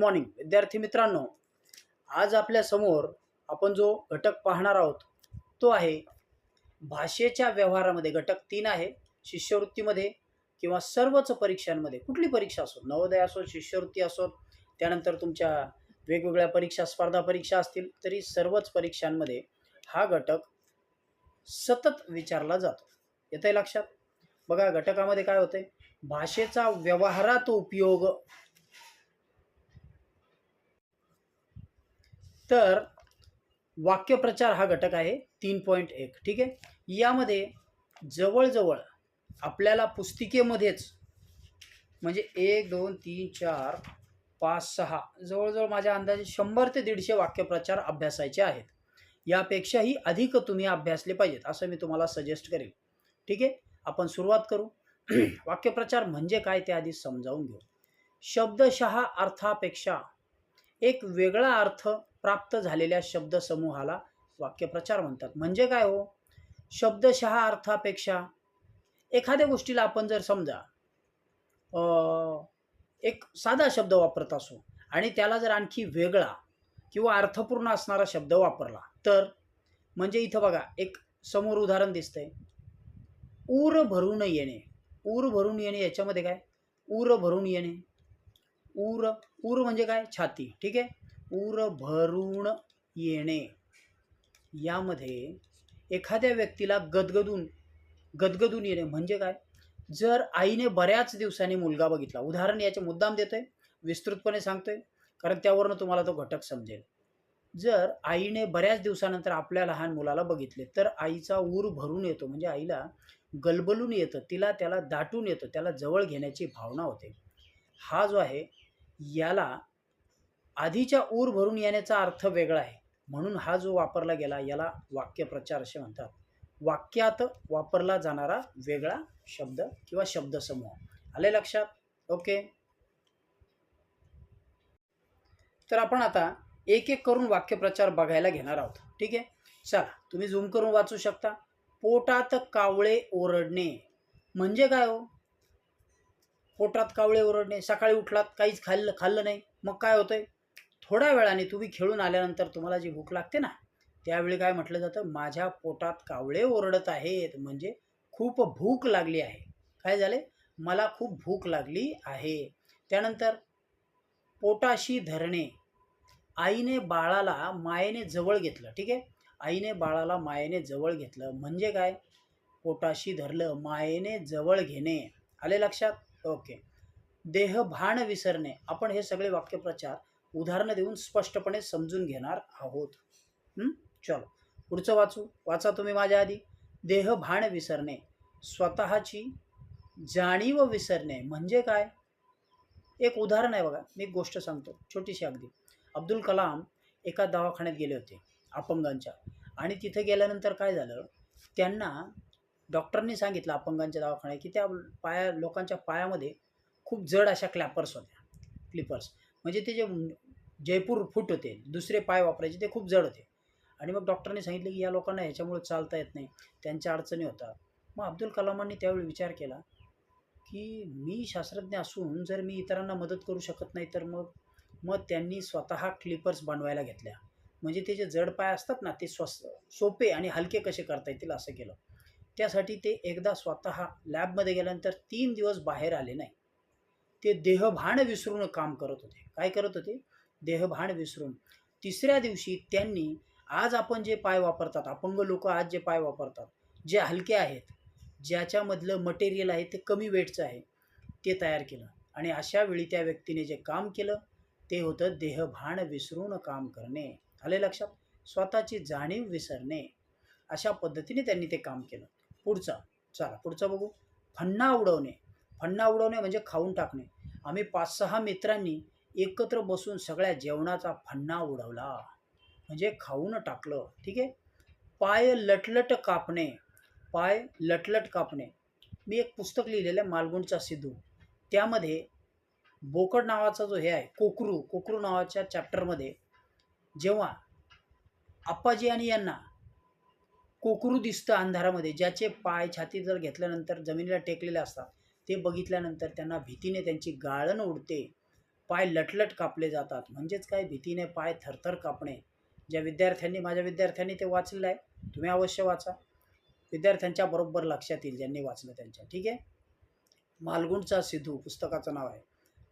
Morning विद्यार्थी मित्रांनो आज आपल्यासमोर आपण जो घटक पाहणार आहोत तो आहे भाषेच्या व्यवहारामध्ये. घटक तीन आहे शिष्यवृत्तीमध्ये किंवा सर्वच परीक्षांमध्ये. कुठली परीक्षा असो नवोदय असो शिष्यवृत्ती असो त्यानंतर तुमच्या वेगवेगळ्या परीक्षा स्पर्धा परीक्षा असतील तरी सर्वच परीक्षांमध्ये हा घटक सतत विचारला जातो. येतं आहे लक्षात? बघा घटकामध्ये काय होतंय? भाषेचा व्यवहारात उपयोग तर वाक्यप्रचार हा घटक आहे तीन पॉईंट एक ठीक आहे? यामध्ये जवळजवळ आपल्याला पुस्तिकेमध्येच म्हणजे एक दोन तीन चार पाच सहा जवळजवळ माझ्या अंदाजे शंभर ते दीडशे वाक्यप्रचार अभ्यासायचे आहेत. यापेक्षाही अधिक तुम्ही अभ्यासले पाहिजेत असं मी तुम्हाला सजेस्ट करेन. ठीक आहे? आपण सुरुवात करू. वाक्यप्रचार म्हणजे काय ते आधी समजावून घेऊ. शब्दशः अर्थापेक्षा एक वेगळा अर्थ प्राप्त झालेल्या शब्दसमूहाला वाक्यप्रचार म्हणतात. म्हणजे काय हो? शब्दशः अर्थापेक्षा एखाद्या गोष्टीला आपण जर समजा एक साधा शब्द वापरत असो आणि त्याला जर आणखी वेगळा किंवा अर्थपूर्ण असणारा शब्द वापरला तर म्हणजे इथं बघा एक समोर उदाहरण दिसतंय. ऊर भरून येणे. ऊर भरून येणे याच्यामध्ये काय? ऊर भरून येणे. ऊर ऊर म्हणजे काय? छाती. ठीक आहे? पूर भरून येणे. यामध्ये एखाद्या व्यक्तीला गदगदून गदगदून येणे म्हणजे काय? जर आईने बऱ्याच दिवसांनी मुलगा बघितला उदाहरण याचे मुद्दाम देतो आहे विस्तृतपणे सांगतोय कारण त्यावरनं तुम्हाला तो घटक समजेल. जर आईने बऱ्याच दिवसानंतर आपल्या लहान मुलाला बघितले तर आईचा ऊर भरून येतो म्हणजे आईला गलबलून येतं तिला त्याला दाटून येतं त्याला जवळ घेण्याची भावना होते. हा जो आहे याला आधीच्या ऊर भरून येण्याचा अर्थ वेगळा आहे. म्हणून हा जो वापरला गेला याला वाक्यप्रचार असे म्हणतात. वाक्यात वापरला जाणारा वेगळा शब्द किंवा शब्दसमूह. आले लक्षात? ओके. तर आपण आता एक एक करून वाक्यप्रचार बघायला घेणार आहोत. ठीक आहे? चला तुम्ही झूम करून वाचू शकता. पोटात कावळे ओरडणे. म्हणजे काय हो? पोटात कावळे ओरडणे. सकाळी उठलात काहीच खाल्लं खाल्लं नाही. मग काय होतंय? थोड्या वेळाने तुम्ही खेळून आल्यानंतर तुम्हाला जी भूक लागते ना त्यावेळी काय म्हटलं जातं? माझ्या पोटात कावळे ओरडत आहेत. म्हणजे खूप भूक लागली आहे. काय झाले? मला खूप भूक लागली आहे. त्यानंतर पोटाशी धरणे. आईने बाळाला मायेने जवळ घेतलं. ठीक आहे? आईने बाळाला मायेने जवळ घेतलं. म्हणजे काय? पोटाशी धरलं मायेने जवळ घेणे. आले लक्षात? ओके. देह भान विसरणे. आपण हे सगळे वाक्यप्रचार उदाहरणं देऊन स्पष्टपणे समजून घेणार आहोत. चलो. पुढचं वाचू. वाचा तुम्ही माझ्या आधी. देह भान विसरणे. स्वतःची जाणीव विसरणे. म्हणजे काय? एक उदाहरण आहे बघा. मी एक गोष्ट सांगतो. छोटीशी अगदी. अब्दुल कलाम एका दवाखान्यात गेले होते अपंगांच्या. आणि तिथे गेल्यानंतर काय झालं? त्यांना डॉक्टरनी सांगितलं अपंगांच्या दवाखान्यात की त्या पाया लोकांच्या पायामध्ये खूप जड अशा क्लॅपर्स होत्या. क्लिपर्स. म्हणजे ते जे जयपूर फूट होते दुसरे पाय वापरायचे ते खूप जड होते. आणि मग डॉक्टरने सांगितलं की या लोकांना ह्याच्यामुळे चालता येत नाही. त्यांच्या अडचणी होतात. मग अब्दुल कलामांनी त्यावेळी विचार केला की मी शास्त्रज्ञ असून जर मी इतरांना मदत करू शकत नाही तर मग मग त्यांनी स्वतः क्लिपर्स बनवायला घेतल्या. म्हणजे ते जे जड पाय असतात ना ते स्वस् सोपे आणि हलके कसे करता येतील असं केलं. त्यासाठी ते एकदा स्वतः लॅबमध्ये गेल्यानंतर तीन दिवस बाहेर आले नाही. ते देहभान विसरून काम करत होते. काय करत होते? देहभान विसरून. तिसऱ्या दिवशी त्यांनी आज आपण जे पाय वापरतात अपंग लोक आज जे पाय वापरतात जे हलके आहेत ज्याच्यामधलं मटेरियल आहे ते कमी वेटचं आहे ते तयार केलं. आणि अशा वेळी त्या व्यक्तीने जे काम केलं ते होतं देहभान विसरून काम करणे. आले लक्षात? स्वतःची जाणीव विसरणे. अशा पद्धतीने त्यांनी ते काम केलं. पुढचा. चला पुढचं बघू. फन्ना उडवणे. फन्ना उडवणे म्हणजे खाऊन टाकणे. आम्ही पाच सहा मित्रांनी एकत्र बसून सगळ्या जेवणाचा फन्ना उडवला. म्हणजे खाऊन टाकलं. ठीक आहे? पाय लटलट कापणे. पाय लटलट कापणे. मी एक पुस्तक लिहिलेलं आहे मालगुणचा सिद्धू. त्यामध्ये बोकड नावाचा जो हे आहे कोकरू कोकरू नावाच्या चॅप्टरमध्ये जेव्हा आप्पाजी आणि यांना कोकरू दिसतं अंधारामध्ये ज्याचे पाय छाती जर घेतल्यानंतर जमिनीला टेकलेले असतात ते बघितल्यानंतर त्यांना भीतीने त्यांची गाळण उडते. पाय लटलट कापले जातात. म्हणजेच काय? भीतीने पाय थरथर कापणे. ज्या विद्यार्थ्यांनी माझ्या विद्यार्थ्यांनी ते वाचलेलं आहे तुम्ही अवश्य वाचा. विद्यार्थ्यांच्या बरोबर लक्षात येईल ज्यांनी वाचलं त्यांच्या. ठीक आहे? मालगुणचा सिद्धू पुस्तकाचं नाव आहे.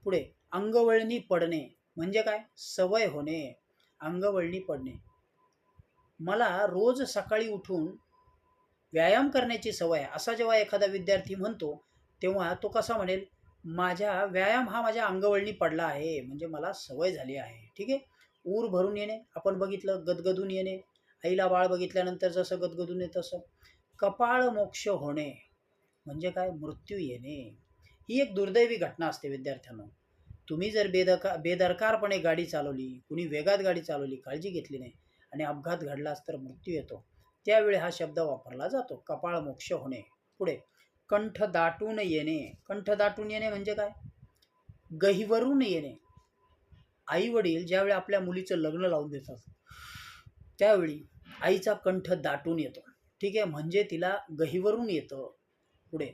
पुढे अंगवळणी पडणे. म्हणजे काय? सवय होणे. अंगवळणी पडणे. मला रोज सकाळी उठून व्यायाम करण्याची सवय आहे. असा जेव्हा एखादा विद्यार्थी म्हणतो तेव्हा तो कसा म्हणेल माझ्या व्यायाम हा माझ्या अंगवळणी पडला आहे म्हणजे मला सवय झाली आहे. ठीक आहे? ऊर भरून येणे आपण बघितलं गदगदून येणे. आईला बाळ बघितल्यानंतर जसं गदगदून येत तसं. कपाळ मोक्ष होणे म्हणजे काय? मृत्यू येणे. ही एक दुर्दैवी घटना असते विद्यार्थ्यांना. तुम्ही जर बेदका बेदरकारपणे गाडी चालवली कुणी वेगात गाडी चालवली काळजी घेतली नाही आणि अपघात घडलाच तर मृत्यू येतो. त्यावेळी हा शब्द वापरला जातो कपाळ मोक्ष होणे. पुढे कंठ दाटून येणे. कंठ दाटून येणे म्हणजे काय? गहिवरून येणे. आई वडील ज्यावेळी आपल्या मुलीचं लग्न लावून देतात त्यावेळी आईचा कंठ दाटून येतो. ठीक आहे? म्हणजे तिला गहिवरून येतं पुढे.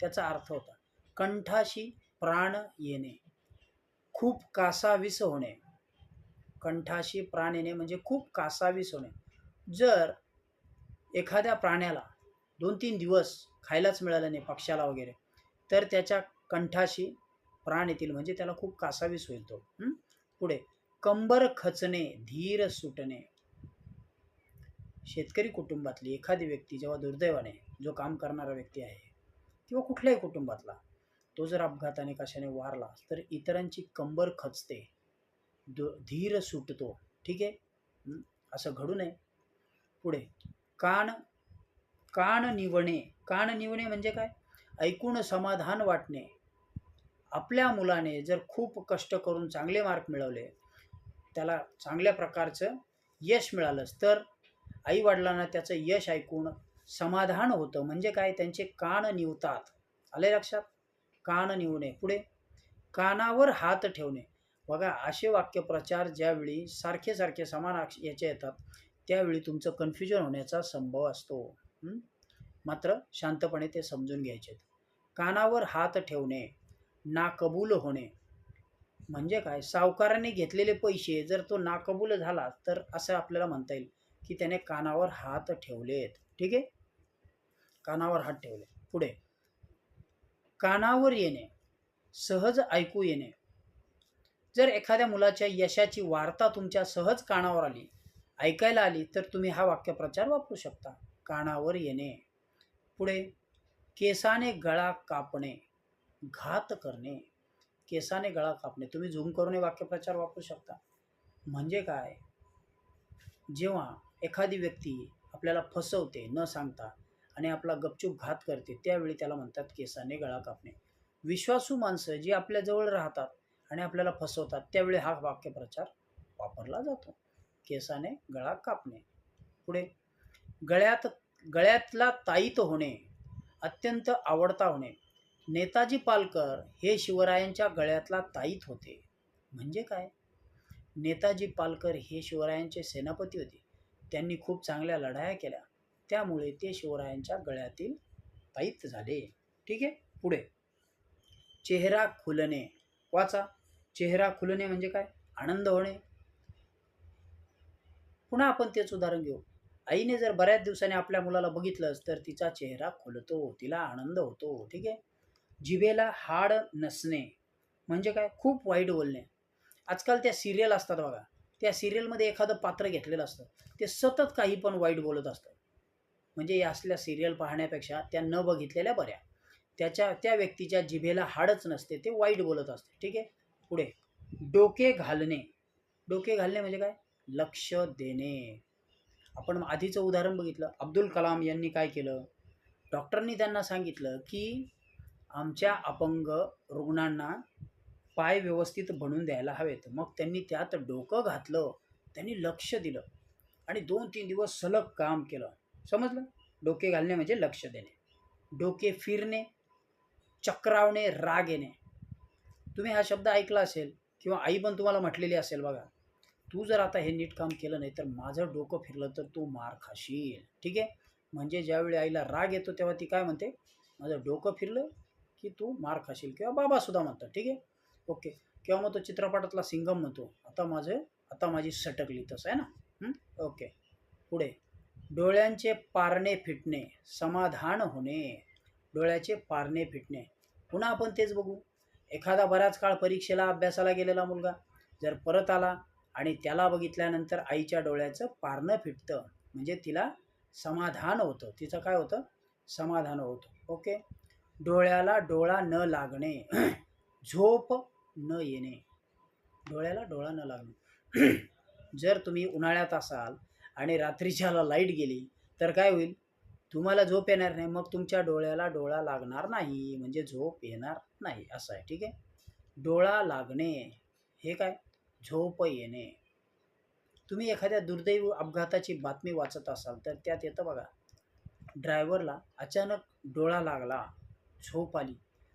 त्याचा अर्थ होता कंठाशी प्राण येणे. खूप कासावीस होणे. कंठाशी प्राण येणे म्हणजे खूप कासावीस होणे. जर एखाद्या प्राण्याला दोन तीन दिवस खायलाच मिळालं नाही पक्षाला वगैरे. तर त्याच्या कंठाशी प्राण येतील म्हणजे त्याला खूप कासावीस होईल तो. पुढे. कंबर खचणे धीर सुटणे. शेतकरी कुटुंबातली एखादी व्यक्ती जेव्हा दुर्दैवाने जो काम करणारा व्यक्ती आहे किंवा कुठल्याही कुटुंबातला तो जर अपघाताने कशाने वारला तर इतरांची कंबर खचते. दु धीर सुटतो. ठीक आहे? असं घडू नये. पुढे. कान कान निवणे कान निवणे म्हणजे काय? ऐकून समाधान वाटणे. आपल्या मुलाने जर खूप कष्ट करून चांगले मार्क मिळवले त्याला चांगल्या प्रकारचं यश मिळालंच तर आईवडिलांना त्याचं यश ऐकून समाधान होतं. म्हणजे काय? त्यांचे कान निवतात. आले लक्षात? कान निवणे. पुढे? कानावर हात ठेवणे. बघा असे वाक्यप्रचार ज्यावेळी सारखे सारखे समान याचे येतात त्यावेळी तुमचं कन्फ्युजन होण्याचा संभव असतो. मात्र शांतपणे ते समजून घ्यायचे कानावर हात ठेवणे नाकबूल होणे. म्हणजे काय? सावकाराने घेतलेले पैसे जर तो नाकबूल झाला तर असं आपल्याला म्हणता येईल की त्याने कानावर हात ठेवलेत. ठीक आहे? कानावर हात ठेवले. पुढे. कानावर येणे सहज ऐकू येणे. जर एखाद्या मुलाच्या यशाची वार्ता तुमच्या सहज कानावर आली ऐकायला आली तर तुम्ही हा वाक्यप्रचार वापरू शकता. कानावर येणे. पुढे केसाने गळा कापणे घात करणे. केसाने गळा कापणे. तुम्ही झूम करून हे वाक्यप्रचार वापरू शकता. म्हणजे काय? जेव्हा एखादी व्यक्ती आपल्याला फसवते न सांगता आणि आपला गपचूप घात करते त्यावेळी त्याला म्हणतात केसाने गळा कापणे. विश्वासू माणसं जी आपल्याजवळ राहतात आणि आपल्याला फसवतात त्यावेळी हा वाक्यप्रचार वापरला जातो. केसाने गळा कापणे. पुढे गळ्यात गळ्यातला ताईत होणे अत्यंत आवडता होणे. नेताजी पालकर हे शिवरायांच्या गळ्यातला ताईत होते. म्हणजे काय? नेताजी पालकर हे शिवरायांचे सेनापती होते. त्यांनी खूप चांगल्या लढाया केल्या. त्यामुळे ते शिवरायांच्या गळ्यातील ताईत झाले. ठीक आहे? पुढे. चेहरा खुलणे. वाचा. चेहरा खुलणे म्हणजे काय? आनंद होणे. पुन्हा आपण तेच उदाहरण घेऊ. आईने जर बऱ्याच दिवसांनी आपल्या मुलाला बघितलंच तर तिचा चेहरा खुलतो तिला आनंद होतो ठीक आहे? जिभेला हाड नसणे म्हणजे काय? खूप वाईट बोलणे. आजकाल त्या सिरियल असतात बघा. त्या सिरियलमध्ये एखादं पात्र घेतलेलं असतं. ते सतत काही पण वाईट बोलत असतं. म्हणजे या असल्या सिरियल पाहण्यापेक्षा त्या न बघितलेल्या बऱ्या. त्याच्या त्या व्यक्तीच्या जिभेला हाडच नसते ते वाईट बोलत असते ठीक आहे? पुढे. डोके घालणे. डोके घालणे म्हणजे काय? लक्ष देणे. आपण आधीचं उदाहरण बघितलं. अब्दुल कलाम यांनी काय केलं? डॉक्टरनी त्यांना सांगितलं की आमच्या अपंग रुग्णांना पाय व्यवस्थित बनवून द्यायला हवेत. मग त्यांनी त्यात डोकं घातलं. त्यांनी लक्ष दिलं आणि दोन तीन दिवस सलग काम केलं. समजलं? डोके घालणे म्हणजे लक्ष देणे. डोके फिरणे चक्रावणे राग येणे. तुम्ही हा शब्द ऐकला असेल किंवा आई पण तुम्हाला म्हटलेली असेल बघा. तू जर आता हे नीट काम केलं नाही तर माझं डोकं फिरलं तर तू मार खाशील. ठीक आहे? म्हणजे ज्यावेळी आईला राग येतो तेव्हा ती काय म्हणते? माझं डोकं फिरलं की तू मार खाशील किंवा बाबासुद्धा म्हणतात. ठीक आहे? ओके. किंवा मग तो चित्रपटातला सिंगम म्हणतो. आता माझं आता माझी सटकली तसं आहे ना? ओके. पुढे. डोळ्यांचे पारणे फिटणे समाधान होणे. डोळ्याचे पारणे फिटणे. पुन्हा आपण तेच बघू. एखादा बराच काळ परीक्षेला अभ्यासाला गेलेला मुलगा जर परत आला आणि त्याला बघितल्यानंतर आईच्या डोळ्याचं पारणं फिटतं. म्हणजे तिला समाधान होतं. तिचं काय होतं? समाधान होतं. ओके? डोळ्याला डोळा न लागणे. झोप न येणे. डोळ्याला डोळा न लागणे. जर तुम्ही उन्हाळ्यात असाल आणि रात्रीच्याला लाइट गेली तर काय होईल? तुम्हाला झोप येणार नाही. मग तुमच्या डोळ्याला डोळा लागणार नाही. म्हणजे झोप येणार नाही. असं आहे. ठीक आहे? डोळा लागणे. हे काय? झोप येणे. तुम्ही एखाद्या दुर्दैव अपघाताची बातमी वाचत असाल तर त्यात येतं बघा. ड्रायव्हरला अचानक डोळा लागला झोप आली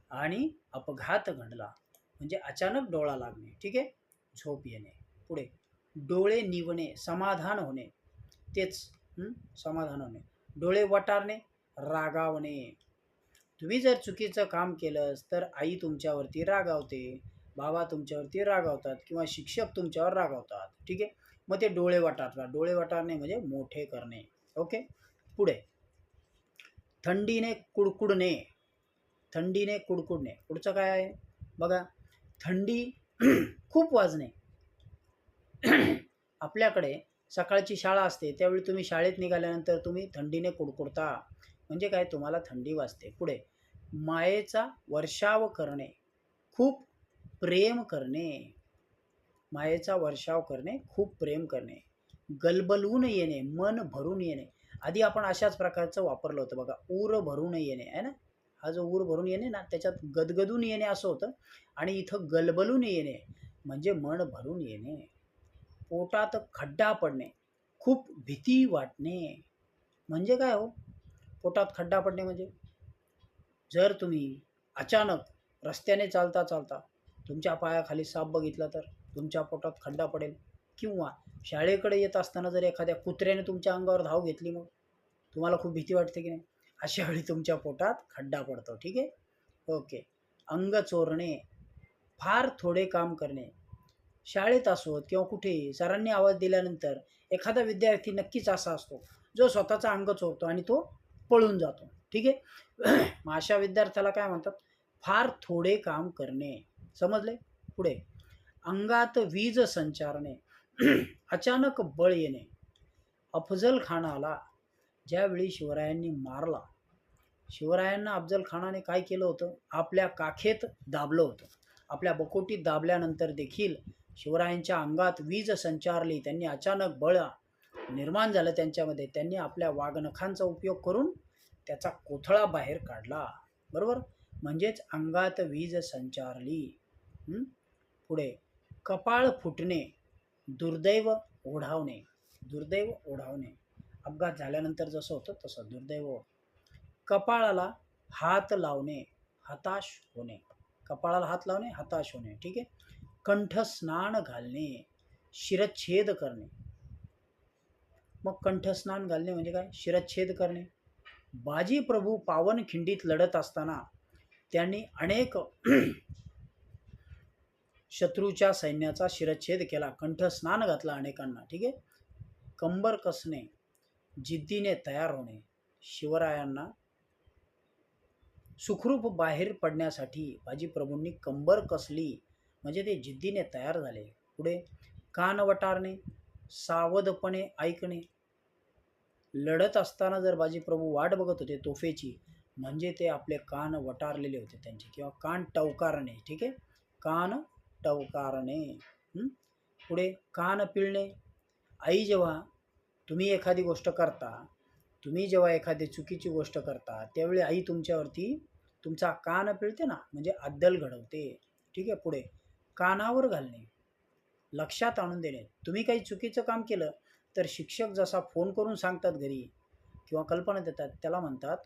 आणि अपघात घडला. म्हणजे अचानक डोळा लागणे ठीक आहे? झोप येणे. पुढे डोळे निवणे समाधान होणे. तेच समाधान होणे. डोळे वटारणे रागावणे. तुम्ही जर चुकीचं काम केलंस तर आई तुमच्यावरती रागावते. बाबा तुमच्यावरती रागावतात किंवा शिक्षक तुमच्यावर रागावतात. ठीक आहे? मग ते डोळे वटारतात डोळे वटारणे म्हणजे मोठे करणे. ओके? पुढे. थंडीने कुडकुडणे. थंडीने कुडकुडणे. पुढचं काय आहे? बघा. थंडी खूप वाजणे. आपल्याकडे सकाळची शाळा असते. त्यावेळी तुम्ही शाळेत निघाल्यानंतर तुम्ही थंडीने कुडकुडता. म्हणजे काय? तुम्हाला थंडी वाजते. पुढे. मायेचा वर्षाव करणे. खूप प्रेम करणे मायेचा वर्षाव करणे खूप प्रेम करणे गलबलून येणे मन भरून येणे. आधी आपण अशाच प्रकारचं वापरलं होतं बघा ऊर भरून येणे आहे ना? हा जो ऊर भरून येणे ना त्याच्यात गदगदून येणे असं होतं आणि इथं गलबलून येणे म्हणजे मन भरून येणे. पोटात खड्डा पडणे खूप भीती वाटणे. म्हणजे काय हो? पोटात खड्डा पडणे म्हणजे? जर तुम्ही अचानक रस्त्याने चालता चालता तुमच्या पायाखाली साप बघितला तर तुमच्या पोटात खड्डा पडेल. किंवा शाळेकडे येत असताना जर एखाद्या कुत्र्याने तुमच्या अंगावर धाव घेतली मग? तुम्हाला खूप भीती वाटते की नाही? अशा वेळी तुमच्या पोटात खड्डा पडतो. ठीक आहे? ओके. अंग चोरणे फार थोडे काम करणे. शाळेत असोत किंवा कुठेही सरांनी आवाज दिल्यानंतर एखादा विद्यार्थी नक्कीच असा असतो जो स्वतःचा अंग चोरतो आणि तो पळून जातो. ठीक आहे? मग अशा विद्यार्थ्याला काय म्हणतात? फार थोडे काम करणे. समजले? पुढे. अंगात वीज संचारणे. अचानक बळ येणे. अफजल खानाला ज्यावेळी शिवरायांनी मारला शिवरायांना अफजल खानाने काय केलं होतं? आपल्या काखेत दाबलं होतं. आपल्या बकोटीत दाबल्यानंतर देखील शिवरायांच्या अंगात वीज संचारली. त्यांनी अचानक बळ निर्माण झालं त्यांच्यामध्ये. त्यांनी आपल्या वाघनखांचा उपयोग करून त्याचा कोथळा बाहेर काढला. बरोबर? म्हणजेच अंगात वीज संचारली. पुढे कपाळ फुटणे दुर्दैव ओढावणे दुर्दैव ओढावणे. अपघात झाल्यानंतर जसं होतं तसं दुर्दैव कपाळाला हात लावणे हताश होणे. कपाळाला हात लावणे हताश होणे ठीक आहे? कंठस्नान घालणे शिरच्छेद करणे. मग कंठस्नान घालणे म्हणजे काय? शिरच्छेद करणे. बाजी प्रभू पावन खिंडीत लढत असताना त्यांनी अनेक शत्रूच्या सैन्याचा शिरच्छेद केला. कंठस्नान घातला अनेकांना. ठीक आहे? कंबर कसणे जिद्दीने तयार होणे शिवरायांना सुखरूप बाहेर पडण्यासाठी बाजीप्रभूंनी कंबर कसली म्हणजे ते जिद्दीने तयार झाले. पुढे कान वटारणे सावधपणे ऐकणे. लढत असताना जर बाजीप्रभू वाट बघत होते तोफेची म्हणजे ते आपले कान वटारलेले होते त्यांचे. किंवा कान टवकारणे. ठीक आहे? कान टवकारणे पुढे कान पिळणे आई जेव्हा तुम्ही एखादी गोष्ट करता तुम्ही जेव्हा एखादी चुकीची गोष्ट करता त्यावेळी आई तुमच्यावरती तुमचा कान पिळते ना म्हणजे अद्दल घडवते ठीक आहे पुढे कानावर घालणे लक्षात आणून देणे तुम्ही काही चुकीचं काम केलं तर शिक्षक जसा फोन करून सांगतात घरी किंवा कल्पना देतात त्याला म्हणतात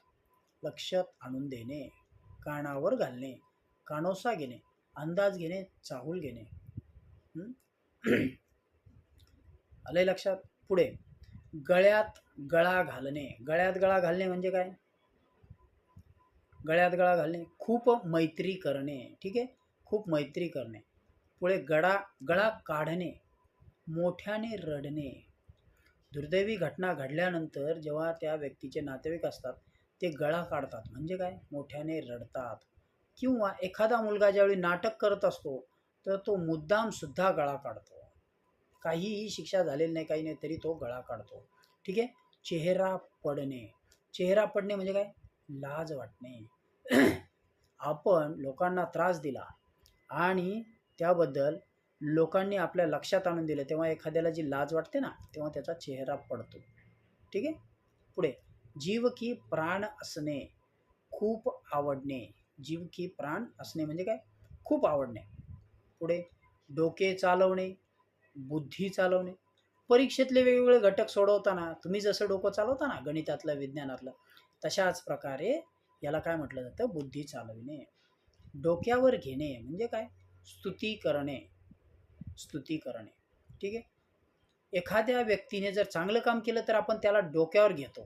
लक्षात आणून देणे कानावर घालणे कानोसा घेणे अंदाज घेणे चाहूल घेणे. आलंय लक्षात? पुढे. गळ्यात गळा घालणे. गळ्यात गळा घालणे म्हणजे काय? गळ्यात गळा घालणे. खूप मैत्री करणे. ठीक आहे? खूप मैत्री करणे. पुढे गळा गळा काढणे. मोठ्याने रडणे. दुर्दैवी घटना घडल्यानंतर जेव्हा त्या व्यक्तीचे नातेवाईक असतात ते गळा काढतात. म्हणजे काय? मोठ्याने रडतात. किंवा एखादा मुलगा ज्यावेळी नाटक करत असतो तर तो मुद्दामसुद्धा गळा काढतो. काहीही शिक्षा झालेली नाही काही नाही तरी तो गळा काढतो. ठीक आहे? चेहरा पडणे. चेहरा पडणे म्हणजे काय? लाज वाटणे. आपण लोकांना त्रास दिला आणि त्याबद्दल लोकांनी आपल्या लक्षात आणून दिलं तेव्हा एखाद्याला जी लाज वाटते ना तेव्हा त्याचा चेहरा पडतो. ठीक आहे? पुढे. जीव की प्राण असणे खूप आवडणे. जीव की प्राण असणे म्हणजे काय? खूप आवडणे. पुढे डोके चालवणे बुद्धी चालवणे. परीक्षेतले वेगवेगळे घटक सोडवताना तुम्ही जसं डोकं चालवता ना गणितातलं विज्ञानातलं तशाच प्रकारे याला काय म्हटलं जातं? बुद्धी चालविणे. डोक्यावर घेणे म्हणजे काय? स्तुती करणे. स्तुती करणे. ठीक आहे? एखाद्या व्यक्तीने जर चांगलं काम केलं तर आपण त्याला डोक्यावर घेतो.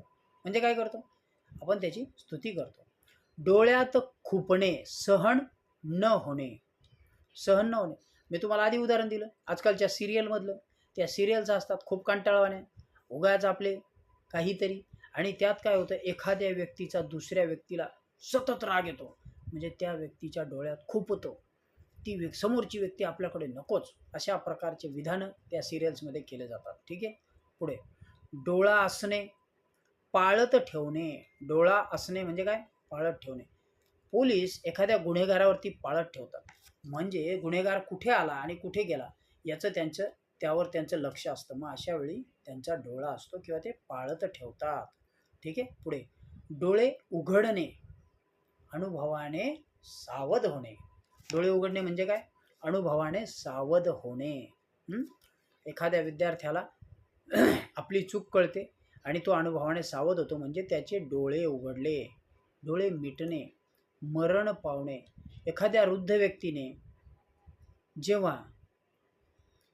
म्हणजे काय करतो? आपण त्याची स्तुती करतो. डोळ्यात खुपणे सहन न होणे. सहन न होणे. मी तुम्हाला आधी उदाहरण दिलं. आजकालच्या सिरियलमधलं. त्या सिरियल्स असतात खूप कंटाळवाण्या उगाच आपले काहीतरी. आणि त्यात काय होतं? एखाद्या व्यक्तीचा दुसऱ्या व्यक्तीला सतत राग येतो. म्हणजे त्या व्यक्तीच्या डोळ्यात खुपतो. ती व्यक् समोरची व्यक्ती आपल्याकडे नकोच. अशा प्रकारचे विधानं त्या सिरियल्समध्ये केले जातात. ठीक आहे? पुढे. डोळा असणे पाळत ठेवणे. डोळा असणे म्हणजे काय? पाळत ठेवणे. पोलीस एखाद्या गुन्हेगारावरती पाळत ठेवतात. म्हणजे गुन्हेगार कुठे आला आणि कुठे गेला याचं त्यांचं त्यावर त्यांचं लक्ष असतं. मग अशा वेळी त्यांचा डोळा असतो किंवा ते पाळत ठेवतात. ठीक आहे? पुढे. डोळे उघडणे. अनुभवाने सावध होणे. डोळे उघडणे म्हणजे काय? अनुभवाने सावध होणे. एखाद्या विद्यार्थ्याला आपली चूक कळते आणि तो अनुभवाने सावध होतो म्हणजे त्याचे डोळे उघडले. डोळे मिटणे मरण पावणे एखाद्या वृद्ध व्यक्तीने जेव्हा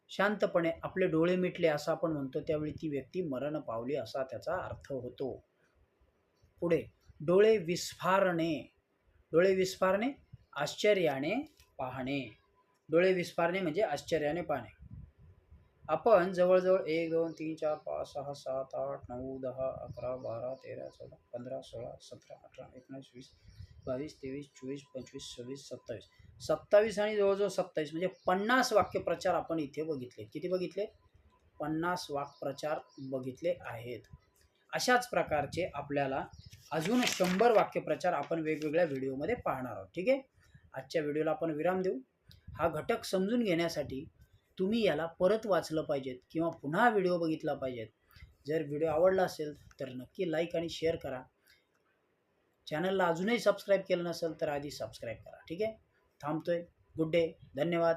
शांतपणे आपले डोळे मिटले असं आपण म्हणतो त्यावेळी ती व्यक्ती मरण पावली असा त्याचा अर्थ होतो. पुढे डोळे विस्फारणे डोळे विस्फारणे आश्चर्याने पाहणे. डोळे विस्फारणे म्हणजे आश्चर्याने पाहणे. आपण जवळजवळ एक दोन तीन चार पाच सहा सात आठ नऊ दहा अकरा बारा तेरा चौदा पंधरा सोळा सतरा अठरा एकोणीस वीस बावीस तेवीस चोवीस पंचवीस सव्वीस सत्तावीस. सत्तावीस आणि जवळजवळ सत्तावीस म्हणजे पन्नास वाक्यप्रचार आपण इथे बघितले. किती बघितले? पन्नास वाक्प्रचार बघितले आहेत. अशाच प्रकारचे आपल्याला अजून शंभर वाक्यप्रचार आपण वेगवेगळ्या व्हिडिओमध्ये पाहणार आहोत. ठीक आहे? आजच्या व्हिडिओला आपण विराम देऊ. हा घटक समजून घेण्यासाठी तुम्ही याला परत वाचलं पाहिजेत किंवा पुन्हा व्हिडिओ बघितला पाहिजेत. जर व्हिडिओ आवडला असेल तर नक्की लाईक आणि शेअर करा. चॅनलला अजूनही सबस्क्राईब केलं नसेल तर आधी सबस्क्राईब करा. ठीक आहे? थांबतोय. गुड डे धन्यवाद.